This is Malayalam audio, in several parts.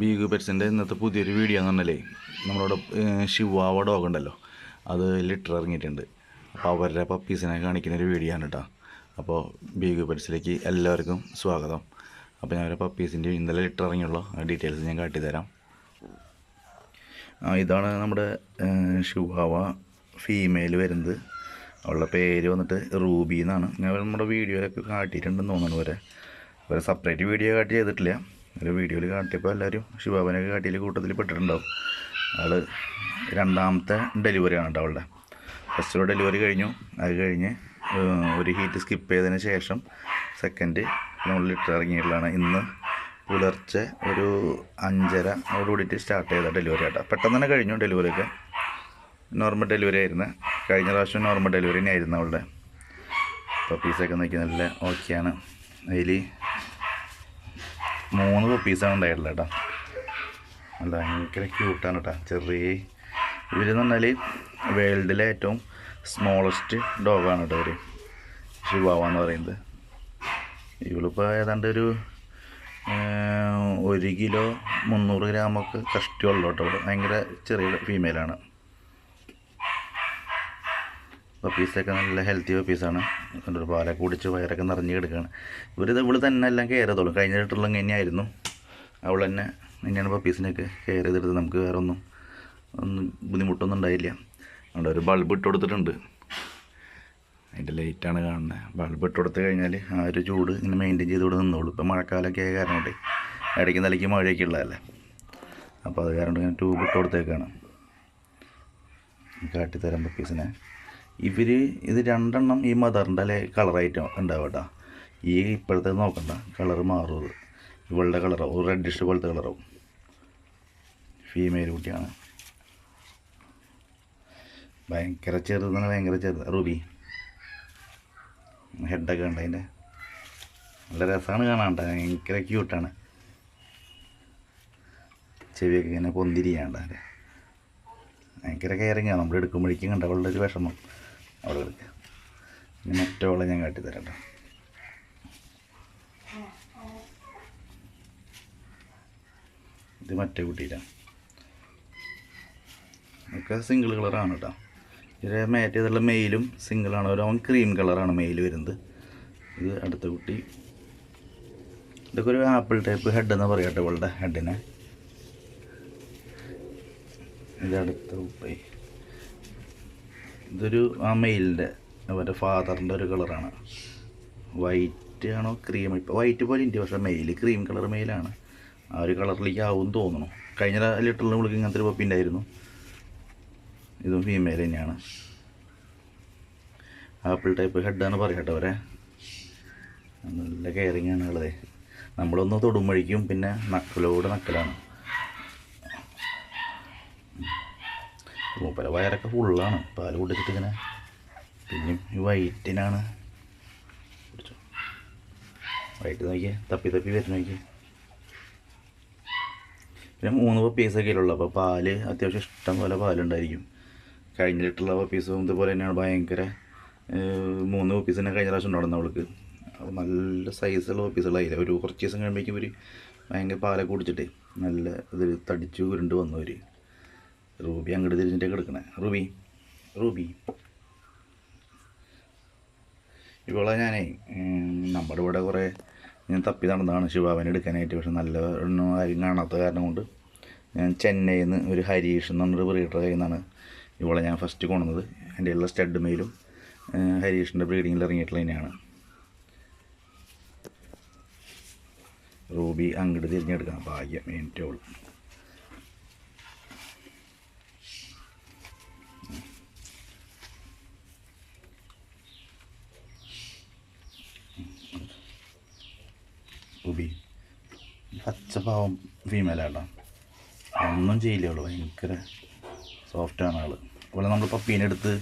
ബീഗ് പെറ്റ്സിന്റെ ഇന്നത്തെ പുതിയൊരു വീഡിയോ എന്ന് പറഞ്ഞാലേ നമ്മളോട് ശിവാവ ഡോഗ് ഉണ്ടല്ലോ. അത് ലിറ്റർ ഇറങ്ങിയിട്ടുണ്ട്. അപ്പോൾ അവരുടെ പപ്പീസിനെ കാണിക്കുന്ന ഒരു വീഡിയോ ആണ് കേട്ടോ. അപ്പോൾ ബീഗ് പെറ്റ്സിലേക്ക് എല്ലാവർക്കും സ്വാഗതം. അപ്പോൾ ഞാൻ അവരുടെ പപ്പീസിന്റെ ഇന്നലെ ലിറ്റർ ഇറങ്ങിയുള്ള. ഡീറ്റെയിൽസ് ഞാൻ കാട്ടിത്തരാം ഇതാണ് നമ്മുടെ ശിവാവ ഫീമെയിൽ വരുന്നത്. അവളുടെ പേര് വന്നിട്ട് റൂബി എന്നാണ്. ഞാൻ നമ്മുടെ വീഡിയോയിലൊക്കെ കാട്ടിയിട്ടുണ്ടെന്ന് തോന്നുന്നു വരെ ഒരു സെപ്പറേറ്റ് വീഡിയോ കാട്ടി ചെയ്തിട്ടില്ല. ഒരു വീഡിയോയിൽ കാട്ടിയപ്പോൾ എല്ലാവരും ശിവാബനൊക്കെ കാട്ടിയിൽ കൂട്ടത്തിൽ പെട്ടിട്ടുണ്ടാവും. ആൾ രണ്ടാമത്തെ ഡെലിവറി ആണ് കേട്ടോ അവളുടെ. ഫസ്റ്റ് ഡെലിവറി കഴിഞ്ഞു. അത് കഴിഞ്ഞ് ഒരു ഹീറ്റ് സ്കിപ്പ് ചെയ്തതിന് ശേഷം സെക്കൻഡ് നമ്മൾ ഇറങ്ങിയിട്ടുള്ളതാണ്. ഇന്ന് പുലർച്ചെ ഒരു അഞ്ചര കൂടിയിട്ട് സ്റ്റാർട്ട് ചെയ്ത ഡെലിവറി ആട്ടോ. പെട്ടെന്ന് തന്നെ കഴിഞ്ഞു ഡെലിവറി ഒക്കെ. നോർമൽ ഡെലിവറി ആയിരുന്നു. കഴിഞ്ഞ പ്രാവശ്യം നോർമൽ ഡെലിവറി തന്നെ ആയിരുന്നു അവളുടെ പപ്പീസൊക്കെ നോക്കി നല്ല ഓക്കെയാണ് അതിൽ മൂന്ന് പപ്പീസാണ് ഉണ്ടായിട്ടുള്ളത് കേട്ടോ. നല്ല ഭയങ്കര ക്യൂട്ടാണ് കേട്ടോ. ചെറിയ ഇവരെന്ന് പറഞ്ഞാൽ വേൾഡിലെ ഏറ്റവും സ്മോളസ്റ്റ് ഡോഗാണ് കേട്ടോ ഇവർ ശിവാവ എന്ന് പറയുന്നത്. ഇവളിപ്പോൾ ഏതാണ്ട് ഒരു ഒരു കിലോ മുന്നൂറ് ഗ്രാമൊക്കെ കഷ്ടിയുള്ളൂ കേട്ടോ ഭയങ്കര ചെറിയ ഫീമെയിലാണ് പപ്പീസൊക്കെ നല്ല ഹെൽത്തി പപ്പീസാണ് ഒരു പാലൊക്കെ കുടിച്ച് വയറൊക്കെ നിറഞ്ഞ് കിടക്കുകയാണ് ഇവരിത് ഇവിടെ തന്നെ എല്ലാം കെയർ കഴിഞ്ഞ ഇട്ടുള്ള തന്നെയായിരുന്നു അവൾ തന്നെ തന്നെയാണ് പപ്പീസിനെയൊക്കെ കെയർ ചെയ്തെടുത്ത് നമുക്ക് വേറെ ഒന്നും ഒന്നും ബുദ്ധിമുട്ടൊന്നും ഉണ്ടായില്ല. അവിടെ ഒരു ബൾബ് ഇട്ട് കൊടുത്തിട്ടുണ്ട്. അതിന്റെ ലൈറ്റാണ് കാണുന്നത് ബൾബ് ഇട്ട് കൊടുത്തു കഴിഞ്ഞാൽ ആ ഒരു ചൂട് ഇങ്ങനെ മെയിന്റെയിൻ ചെയ്ത് ഇവിടെ നിന്നോളൂ. ഇപ്പോൾ മഴക്കാലമൊക്കെ ആയ കാരണം കൊണ്ട് ഇടയ്ക്ക് നിലയ്ക്ക് മഴയൊക്കെ ഉള്ളതല്ലേ. അപ്പോൾ അത് കാരണം ഞാൻ ട്യൂബ് ഇട്ട് കൊടുത്തേക്കാണ്. കാട്ടിത്തരാം പപ്പീസിനെ ഇവർ ഇത് രണ്ടെണ്ണം ഈ മദറിന്റെ അല്ലെ കളറായിട്ട് ഉണ്ടാവും കേട്ടോ ഈ ഇപ്പോഴത്തെ നോക്കണ്ട കളർ മാറും ഇവളുടെ കളറാവും റെഡിഷ് പോലത്തെ കളറാവും ഫീമെയിൽ കുട്ടിയാണ്. ഭയങ്കര ചെറുതാണ് ഭയങ്കര ചെറുത്. റൂബി. ഹെഡൊക്കെ ഉണ്ട് അതിന്റെ നല്ല രസമാണ് കാണാണ്ട ഭയങ്കര ക്യൂട്ടാണ് ചെവിയൊക്കെ ഇങ്ങനെ പൊന്തിരിയാണ്ട ഭയങ്കര കെയറിങ് ആണ്. നമ്മൾ എടുക്കുമ്പോഴേക്കും കണ്ട അവളുടെ ഒരു വിഷമം. അവൾ എടുക്കുക ഇനി മറ്റവളെ ഞാൻ കാട്ടിത്തരാം കേട്ടോ ഇത് മറ്റേ കുട്ടിയിട്ടാണ് ഒക്കെ സിംഗിൾ കളറാണ് കേട്ടോ ഇവരെ മാറ്റ് ചെയ്തുള്ള മെയിലും സിംഗിളാണ് അവൻ ക്രീം കളറാണ് മെയിൽ വരുന്നത്. ഇത് അടുത്ത കുട്ടി. ഇതൊക്കെ ഒരു ആപ്പിൾ ടൈപ്പ് ഹെഡ് എന്ന് പറയാം കേട്ടോ ഇവളുടെ ഹെഡിനെ ഇത് അടുത്ത കുട്ടി. ഇതൊരു ആ മെയിലിന്റെ അവരുടെ ഫാദറിന്റെ ഒരു കളറാണ്. വൈറ്റ് ആണോ ക്രീം ഇപ്പോൾ വൈറ്റ് പോലെ ഉണ്ട് പക്ഷേ മെയിൽ ക്രീം കളർ മെയിലാണ്. ആ ഒരു കളറിലേക്ക് ആവും തോന്നുന്നു. കഴിഞ്ഞ ലിറ്ററിൽ നമ്മൾക്ക് ഇങ്ങനത്തെ ഒരു പപ്പി ഉണ്ടായിരുന്നു. ഇതും ഫീമെയിൽ തന്നെയാണ്. ആപ്പിൾ ടൈപ്പ് ഹെഡാണ് പറയട്ടെ അവരെ. നല്ല കെയറിങ് ആണ് ഉള്ളത്. നമ്മളൊന്ന് തൊടുമ്പഴിക്കും പിന്നെ നക്കലോട് നക്കലാണ്. മൂപ്പര വയറൊക്കെ ഫുള്ളാണ് പാൽ കുടിച്ചിട്ട് ഇങ്ങനെ പിന്നെ ഈ വൈറ്റിനാണ് കുടിച്ചു വൈറ്റ് നോക്കിയേ തപ്പി തപ്പി വരുന്ന നോക്കിയേ. പിന്നെ മൂന്ന് പപ്പീസൊക്കെ ഉള്ളു. അപ്പോൾ പാൽ അത്യാവശ്യം ഇഷ്ടം പോലെ പാലുണ്ടായിരിക്കും. കഴിഞ്ഞ ലിറ്ററുള്ള പപ്പീസും ഇതുപോലെ തന്നെയാണ് ഭയങ്കര മൂന്ന് പപ്പീസ് തന്നെ കഴിഞ്ഞ പ്രാവശ്യം ഉണ്ടായിരുന്നു അവൾക്ക്. അപ്പോൾ നല്ല സൈസുള്ള പപ്പീസുകളായില്ല ഒരു കുറച്ച് ദിവസം കഴിയുമ്പോഴേക്കും ഒരു ഭയങ്കര പാലൊക്കെ കുടിച്ചിട്ട് നല്ല ഇത് തടിച്ചു ഉരുണ്ട് വന്നു റൂബി അങ്ങോട്ട് തിരിഞ്ഞിട്ടേ കിടക്കണേ. Ruby Ruby. ഇവളെ ഞാനേ നമ്മുടെ ഇവിടെ കുറേ ഞാൻ തപ്പി നടന്നതാണ് ശിവാബനെ എടുക്കാനായിട്ട്. പക്ഷെ നല്ല ഒന്നും ആരും കാണാത്ത കാരണം കൊണ്ട് ഞാൻ ചെന്നൈയിൽ നിന്ന് ഒരു ഹരീഷ് എന്ന് പറഞ്ഞൊരു ബ്രീഡർ കയ്യിൽ നിന്നാണ് ഇവളെ ഞാൻ ഫസ്റ്റ് കൊണ്ടുവന്നത് എന്റെ ഉള്ള സ്റ്റഡ് മെയിലും ഹരീഷിന്റെ ബ്രീഡിങ്ങിൽ ഇറങ്ങിയിട്ടുള്ള തന്നെയാണ് റൂബി അങ്ങോട്ട് തിരിഞ്ഞെടുക്കണം. ഭാഗ്യം എനിറ്റോളൂ ഉബി. പച്ചപ്പാവം ഫീമെയിലാട്ടോ ഒന്നും ചെയ്യില്ല അവൾ ഭയങ്കര സോഫ്റ്റാണ് ആൾ. അതുപോലെ നമ്മൾ പപ്പീനെ എടുത്ത്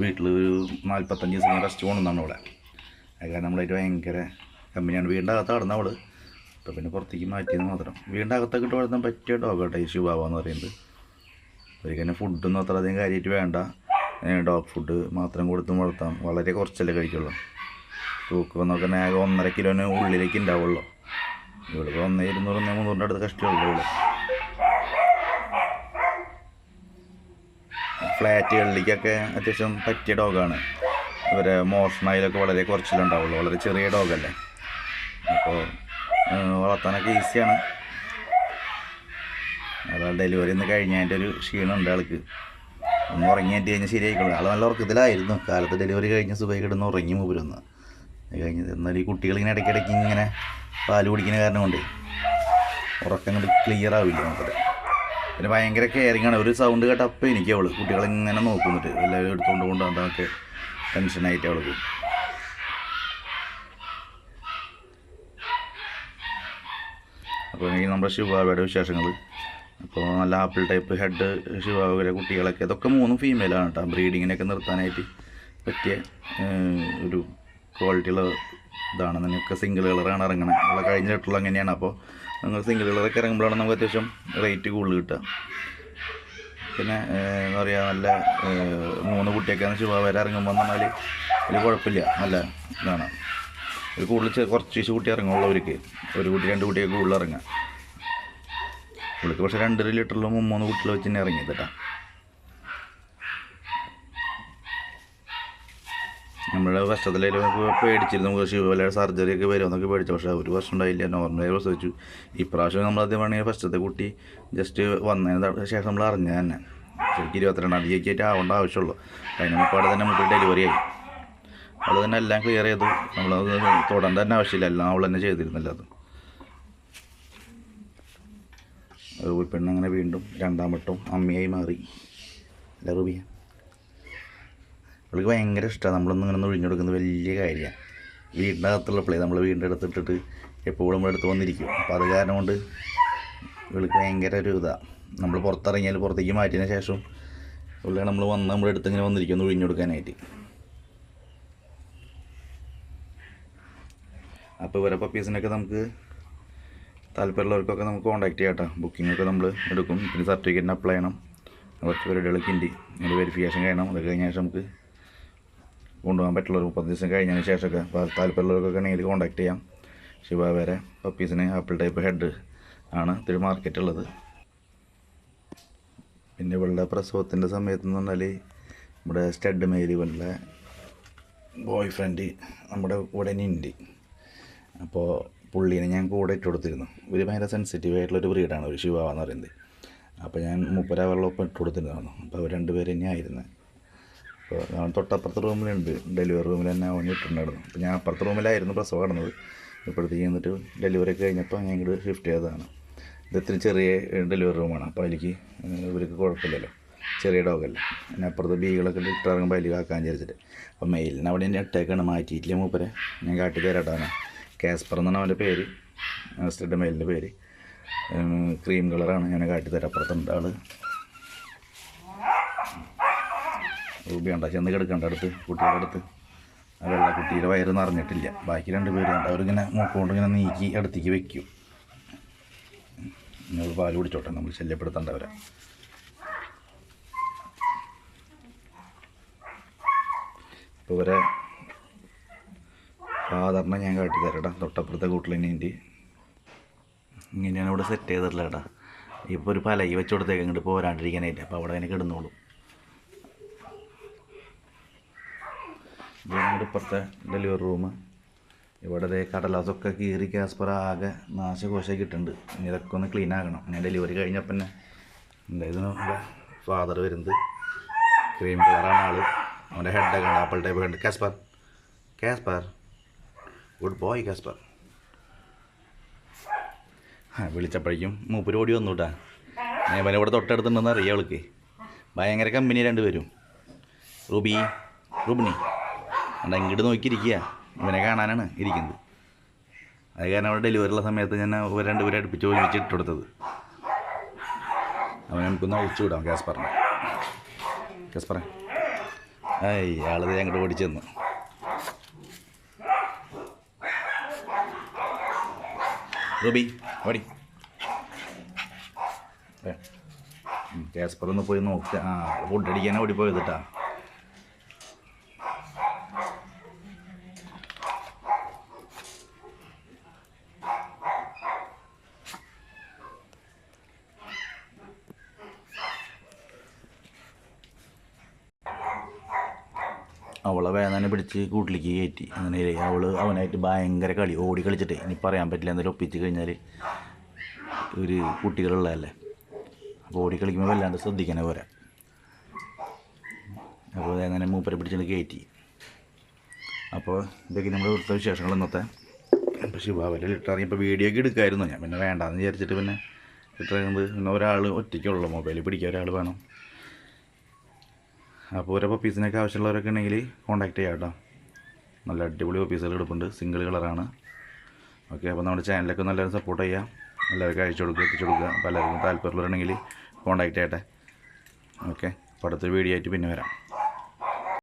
വീട്ടിൽ ഒരു നാൽപ്പത്തഞ്ച് ദിവസം റെസ്റ്റ് കൊണ്ടുവന്നാണ് ഇവിടെ. കാരണം നമ്മളായിട്ട് ഭയങ്കര കമ്പനിയാണ് വീടിന്റെ അകത്ത് കടന്ന അവൾ. പിന്നെ പുറത്തേക്ക് മാറ്റിയെന്ന് മാത്രം. വീടിന്റെ അകത്തൊക്കെ ഇട്ട് വളർത്താൻ പറ്റിയ ഡോഗ് കേട്ടോ ഈ ശിവാവ എന്ന് പറയുന്നത്. ഒരിക്കലും ഫുഡൊന്നും അത്ര അധികം കാര്യമായിട്ട് വേണ്ട. ഡോഗ് ഫുഡ് മാത്രം കൊടുത്തും വളർത്താം. വളരെ കുറച്ചല്ലേ കഴിക്കുള്ളൂ. തൂക്കം നോക്കാൻ ആകെ ഒന്നര കിലോന് ഉള്ളിലേക്ക് ഉണ്ടാവുള്ളൂ ഇവിടെ ഒന്നേ ഇരുന്നൂറ് ഒന്നേ മുന്നൂറിന്റെ അടുത്ത് കഷ്ടിയുള്ളൂ ഇവിടെ. ഫ്ലാറ്റുകളിലേക്കൊക്കെ അത്യാവശ്യം പറ്റിയ ഡോഗാണ്. ഇവരെ മോഷണയിലൊക്കെ വളരെ കുറച്ചിലുണ്ടാവുള്ളൂ. വളരെ ചെറിയ ഡോഗല്ലേ. അപ്പോൾ വളർത്താനൊക്കെ ഈസിയാണ്. അയാൾ ഡെലിവറി ഒന്ന് കഴിഞ്ഞതിന്റെ ഒരു ക്ഷീണമുണ്ട് ആൾക്ക്. ഒന്ന് ഉറങ്ങിയിട്ട് കഴിഞ്ഞാൽ ശരിയായിക്കോളും. ആൾ നല്ല ഉറക്കത്തിലായിരുന്നു. കാലത്ത് ഡെലിവറി കഴിഞ്ഞ സുബൈ കിടന്ന് ഉറങ്ങി മൂപ്പരൊന്ന് അത് കഴിഞ്ഞ് എന്നാൽ ഈ കുട്ടികളിങ്ങനെ ഇടയ്ക്കിടയ്ക്ക് ഇങ്ങനെ പാൽ കുടിക്കുന്ന കാരണം കൊണ്ട് ഉറക്കം ക്ലിയർ ആവില്ല നമുക്കത്. പിന്നെ ഭയങ്കര കെയറിങ് ആണ്. ഒരു സൗണ്ട് കേട്ടപ്പോൾ എനിക്ക് അവൾ. കുട്ടികളിങ്ങനെ നോക്കുന്നുണ്ട് എല്ലാവരും എടുത്തുകൊണ്ട് കൊണ്ട് അതൊക്കെ ടെൻഷനായിട്ട് അവൾക്ക് അപ്പോൾ ഈ നമ്മുടെ ശിവാവയുടെ വിശേഷങ്ങൾ അപ്പോൾ നല്ല ആപ്പിൾ ടൈപ്പ് ഹെഡ് ശിവാവയുടെ കുട്ടികളൊക്കെ. അതൊക്കെ മൂന്നും ഫീമെയിലാണ് കേട്ടോ. ബ്രീഡിങ്ങിനൊക്കെ നിർത്താനായിട്ട് പറ്റിയ ഒരു ക്വാളിറ്റിയുള്ള ഇതാണ് നിങ്ങൾക്ക് സിംഗിൾ കളറാണ് ഇറങ്ങണത് ഉള്ള കഴിഞ്ഞ ലിറ്ററിൽ അങ്ങനെയാണ്. അപ്പോൾ നിങ്ങൾ സിംഗിൾ കളറൊക്കെ ഇറങ്ങുമ്പോഴാണ് നമുക്ക് അത്യാവശ്യം റേറ്റ് കൂടുതൽ കിട്ടുക. പിന്നെ എന്താ പറയുക നല്ല മൂന്ന് കുട്ടിയൊക്കെ വരെ ഇറങ്ങുമ്പോൾ എന്നാൽ വലിയ കുഴപ്പമില്ല. നല്ല ഇതാണ്. ഒരു കൂടുതൽ കുറച്ച് ശിശു കുട്ടി ഇറങ്ങുള്ളവർക്ക് ഒരു കുട്ടി രണ്ട് കുട്ടിയൊക്കെ കൂടുതൽ ഇറങ്ങാം പുള്ളിക്ക് പക്ഷേ രണ്ടര ലിറ്ററിലും മൂന്ന് കുട്ടികൾ വെച്ച് തന്നെ ഇറങ്ങിയത് കേട്ടോ. നമ്മുടെ വർഷത്തിലേക്ക് പേടിച്ചിരുന്നു നമുക്ക് ശിവല സർജറി ഒക്കെ വരുമെന്നൊക്കെ പേടിച്ചു. പക്ഷേ ഒരു വർഷം ഉണ്ടായില്ല നോർമലായി പ്രസവിച്ചു. ഇപ്രാവശ്യം നമ്മൾ വേണമെങ്കിൽ ഫസ്റ്റത്തെ കുട്ടി ജസ്റ്റ് വന്നതിന് ശേഷം നമ്മൾ അറിഞ്ഞത് തന്നെ. ശരിക്കും ഇരുപത്തിരണ്ടാം തീയതിക്ക് ആയിട്ട് ആവേണ്ട ആവശ്യമുള്ളൂ. അതിന് മുപ്പാട് തന്നെ നമുക്ക് ഡെലിവറി ആയി. അവൾ തന്നെ എല്ലാം ക്ലിയർ ചെയ്തു. നമ്മളത് തൊടാൻ തന്നെ ആവശ്യമില്ല. എല്ലാം അവൾ തന്നെ ചെയ്തിരുന്നില്ല അത്. പെണ്ണങ്ങനെ വീണ്ടും രണ്ടാം വട്ടവും അമ്മയായി മാറി. അല്ല അവൾക്ക് ഭയങ്കര ഇഷ്ടമാണ് നമ്മളൊന്നും ഇങ്ങനെ ഒഴിഞ്ഞെടുക്കുന്നത് വലിയ കാര്യമാണ് വീടിന്റെ അകത്തുള്ള പ്ലേ നമ്മൾ വീടിന്റെ അടുത്തിട്ടിട്ട് എപ്പോഴും നമ്മുടെ അടുത്ത് വന്നിരിക്കും. അപ്പോൾ അത് കാരണം കൊണ്ട് ഇവൾക്ക് ഭയങ്കര ഒരു ഇതാണ് നമ്മൾ പുറത്തിറങ്ങിയാൽ പുറത്തേക്ക് മാറ്റിയതിന് ശേഷം ഇവിടെ നമ്മൾ വന്ന് നമ്മുടെ അടുത്ത് ഇങ്ങനെ വന്നിരിക്കും ഒന്ന് ഒഴിഞ്ഞെടുക്കാനായിട്ട് അപ്പോൾ ഇവരെ പപ്പീസിനൊക്കെ നമുക്ക് താല്പര്യമുള്ളവർക്കൊക്കെ നമുക്ക് കോൺടാക്ട് ചെയ്യാം കേട്ടോ. ബുക്കിംഗ് ഒക്കെ നമ്മൾ എടുക്കും. പിന്നെ സർട്ടിഫിക്കറ്റിന് അപ്ലൈ ചെയ്യണം. കുറച്ച് പരിപാടികളൊക്കെ ഉണ്ട്. അതിന്റെ വെരിഫിക്കേഷൻ കഴിയണം അത് കഴിഞ്ഞ ശേഷം നമുക്ക് കൊണ്ടുപോകാൻ പറ്റുള്ളൂ ഒരു മുപ്പത് ദിവസം കഴിഞ്ഞതിന് ശേഷമൊക്കെ അപ്പോൾ താല്പര്യമുള്ളവർക്കൊക്കെ ആണെങ്കിൽ കോൺടാക്ട് ചെയ്യാം. ശിവ വരെ പപ്പീസിന് ആപ്പിൾ ടൈപ്പ് ഹെഡ് ആണ് ഇത്തിരി മാർക്കറ്റ് ഉള്ളത്. പിന്നെ ഇവളുടെ പ്രസവത്തിന്റെ സമയത്ത് എന്ന് പറഞ്ഞാൽ നമ്മുടെ സ്റ്റഡ് മേരി ഇവളുടെ ബോയ് ഫ്രണ്ട് നമ്മുടെ കൂടെ ഉണ്ട് അപ്പോൾ പുള്ളീനെ ഞാൻ കൂടെ ഇട്ട് കൊടുത്തിരുന്നു. ഇവർ ഭയങ്കര സെൻസിറ്റീവ് ആയിട്ടുള്ളൊരു ബ്രീഡാണ് ഒരു ശിവ എന്ന് പറയുന്നത്. അപ്പോൾ ഞാൻ മുപ്പര വെള്ളമൊപ്പം ഇട്ട് കൊടുത്തിരുന്നു അപ്പോൾ രണ്ടുപേരും തന്നെ ആയിരുന്നു അപ്പോൾ ഞാൻ തൊട്ടപ്പുറത്തെ റൂമിലുണ്ട്. ഡെലിവറി റൂമിൽ തന്നെ ഇട്ടിട്ടുണ്ടായിരുന്നു അപ്പോൾ ഞാൻ അപ്പുറത്തെ റൂമിലായിരുന്നു പ്രസവം കിടന്നത് ഇപ്പോഴത്തേക്ക് എന്നിട്ട് ഡെലിവറി ഒക്കെ കഴിഞ്ഞപ്പോൾ ഞാൻ ഇങ്ങോട്ട് ഷിഫ്റ്റ് ചെയ്തതാണ്. ഇത് ചെറിയ ഡെലിവറി റൂമാണ്. അപ്പോൾ അതിലേക്ക് ഇവർക്ക് കുഴപ്പമില്ലല്ലോ. ചെറിയ ഡോഗല്ലേ പിന്നെ അപ്പുറത്ത് ബീകളൊക്കെ ഇട്ടിറങ്ങുമ്പോൾ അതിൽ കാക്കാൻ വിചാരിച്ചിട്ട്. അപ്പോൾ മെയിലിന് അവിടെ എന്റെ അട്ടേക്കാണ് മാറ്റിയിട്ടില്ല മൂപ്പരെ. ഞാൻ കാട്ടി തരാട്ടാണ് കാസ്പർ എന്നാണ് അവന്റെ പേര്. സ്റ്റഡ് മെയിലിന്റെ പേര്. ക്രീം കളറാണ് ഞാൻ കാട്ടി തരാം അപ്പുറത്തുണ്ട് ആൾ. ഉണ്ടോ ചെന്ന് കിടക്കണ്ട അടുത്ത്? കുട്ടിയുടെ അടുത്ത്. വെള്ള കുട്ടിയുടെ വയറ് നിറഞ്ഞിട്ടില്ല. ബാക്കി രണ്ട് പേര് ഉണ്ട് അവരിങ്ങനെ മൂക്കുകൊണ്ട് ഇങ്ങനെ നീക്കി അടുത്തേക്ക് വെക്കും. നിങ്ങൾ പാൽ കുടിച്ചോട്ടെ. നമ്മൾ ശല്യപ്പെടുത്തേണ്ട അവരെ. ഇപ്പോൾ ഇവരെ സാധാരണ ഞാൻ കാട്ടി തരട്ടാ തൊട്ടപ്പുറത്തെ കൂട്ടിലിന്റെ ഇങ്ങനെയാണ് ഇവിടെ സെറ്റ് ചെയ്തിട്ടുള്ളത് കേട്ടാ ഇപ്പോൾ ഒരു പലകി വെച്ച് കൊടുത്തേക്ക് ഇങ്ങോട്ട് പോരാണ്ടിരിക്കാനായിട്ട്. അപ്പോൾ അവിടെ അതിനെ കിടന്നോളും. ഇതാണ് ഇപ്പുറത്തെ ഡെലിവറി റൂം ഇവിടെ കടലാസൊക്കെ കീറി കാസ്പർ ആകെ നാശകോശമൊക്കെ കിട്ടുന്നുണ്ട്. ഇനി ഇതൊക്കെ ഒന്ന് ക്ലീൻ ആക്കണം ഞാൻ ഡെലിവറി കഴിഞ്ഞപ്പോൾ തന്നെ എന്തായിരുന്നു ഫാദർ വരുന്നത്. ക്രീം കളറാണ് ആൾ. അവന്റെ ഹെഡൊക്കെ ഉണ്ട് ആപ്പിൾ ടൈപ്പ് ഉണ്ട്. Casper Casper good boy Casper ആ വിളിച്ചപ്പോഴേക്കും മൂപ്പര് ഓടി വന്നു കേട്ടാ ഞാൻ ഇവിടെ തൊട്ടടുത്തുണ്ടെന്ന് അറിയാം അവൾക്ക്. ഭയങ്കര കമ്പനി രണ്ടുപേരും. റൂബി റുബിണി. എന്താ ഇങ്ങോട്ട് നോക്കിയിരിക്കുക. ഇവനെ കാണാനാണ് ഇരിക്കുന്നത്. അത് കാരണം അവിടെ ഡെലിവറി ഉള്ള സമയത്ത് ഞാൻ ഇവർ രണ്ടുപേരെ അടുപ്പിച്ച് ഒരുമിച്ച് ഇട്ട് കൊടുത്തത്. അവൻ നമുക്കൊന്ന് ഒഴിച്ചു വിടാം കാസ്പറിനെ. കാസ്പറ. ഏയ് ആളത് അങ്ങോട്ട് ഓടിച്ചു തന്നു. റൂബി ഓടി. കാസ്പർ ഒന്ന് പോയി നോക്കുക ആ ഫുഡ് അടിക്കാനാണ് ഓടി പോയത് കേട്ടാ അവളെ വേദന പിടിച്ച് കൂട്ടിലേക്ക് കയറ്റി. അങ്ങനെ അവൾ അവനായിട്ട് ഭയങ്കര കളി. ഓടി കളിച്ചിട്ട്. ഇനി പറയാൻ പറ്റില്ല. എന്തെങ്കിലും ഒപ്പിച്ച് കഴിഞ്ഞാൽ ഒരു കുട്ടികളുള്ളതല്ലേ? അപ്പോൾ ഓടി കളിക്കുമ്പോൾ വല്ലാണ്ട് ശ്രദ്ധിക്കണേ പോരാ. അപ്പോൾ അങ്ങനെ മൂപ്പരെ പിടിച്ചിട്ട് കയറ്റി. അപ്പോൾ ഇതൊക്കെ നമ്മുടെ ഇവിടുത്തെ വിശേഷങ്ങൾ ഇന്നത്തെ. അപ്പോൾ ശിവാവലിൽ ഇപ്പോൾ വീഡിയോ ഒക്കെ എടുക്കായിരുന്നു. ഞാൻ പിന്നെ വേണ്ടാന്ന് വിചാരിച്ചിട്ട് പിന്നെ ഇട്ടിറങ്ങുന്നത് പിന്നെ ഒരാൾ ഒറ്റയ്ക്കുള്ളൂ. മൊബൈൽ പിടിക്കാൻ ഒരാൾ വേണം. അപ്പോൾ ഓരോ പപ്പീസിനൊക്കെ ആവശ്യമുള്ളവരൊക്കെ ഉണ്ടെങ്കിൽ കോൺടാക്റ്റ് ചെയ്യാം കേട്ടോ. നല്ല അടിപൊളി പപ്പീസുകൾ എടുപ്പുണ്ട്. സിംഗിൾ കളറാണ് ഓക്കെ അപ്പോൾ നമ്മുടെ ചാനലൊക്കെ നല്ലവരും സപ്പോർട്ട് ചെയ്യാം എല്ലാവർക്കും അയച്ചു കൊടുക്കുക എത്തിച്ചു കൊടുക്കുക. പലർക്കും താല്പര്യമുള്ളവരുണ്ടെങ്കിൽ കോൺടാക്റ്റ് ചെയ്യട്ടെ. ഓക്കെ അപ്പോൾ അടുത്തൊരു വീഡിയോ ആയിട്ട് പിന്നെ വരാം.